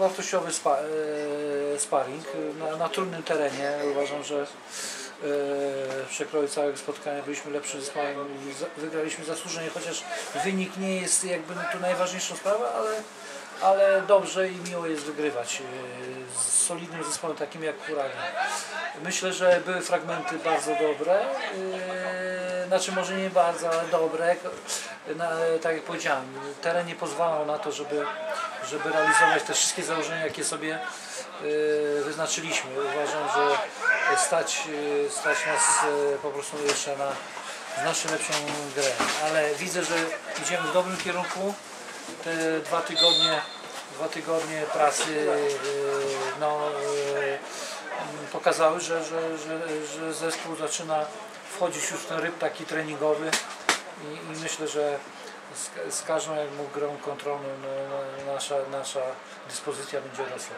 wartościowy spa, e, sparring na, na trudnym terenie. Uważam, że e, w przekroju całego spotkania byliśmy lepszym zespołem i wygraliśmy zasłużenie, chociaż wynik nie jest jakby tu najważniejszą sprawą, ale, ale dobrze i miło jest wygrywać e, z solidnym zespołem takim jak Huragan. Myślę, że były fragmenty bardzo dobre, znaczy może nie bardzo, ale dobre. Na, tak jak powiedziałem, teren nie pozwalał na to, żeby, żeby realizować te wszystkie założenia, jakie sobie e, wyznaczyliśmy. Uważam, że stać, e, stać nas e, po prostu jeszcze na znacznie lepszą grę. Ale widzę, że idziemy w dobrym kierunku. Te dwa tygodnie, dwa tygodnie pracy pokazały, że, że, że, że zespół zaczyna wchodzić już w ten ryb taki treningowy i, i myślę, że z, z każdą jak grą kontrolną no, no, nasza, nasza dyspozycja będzie rosła.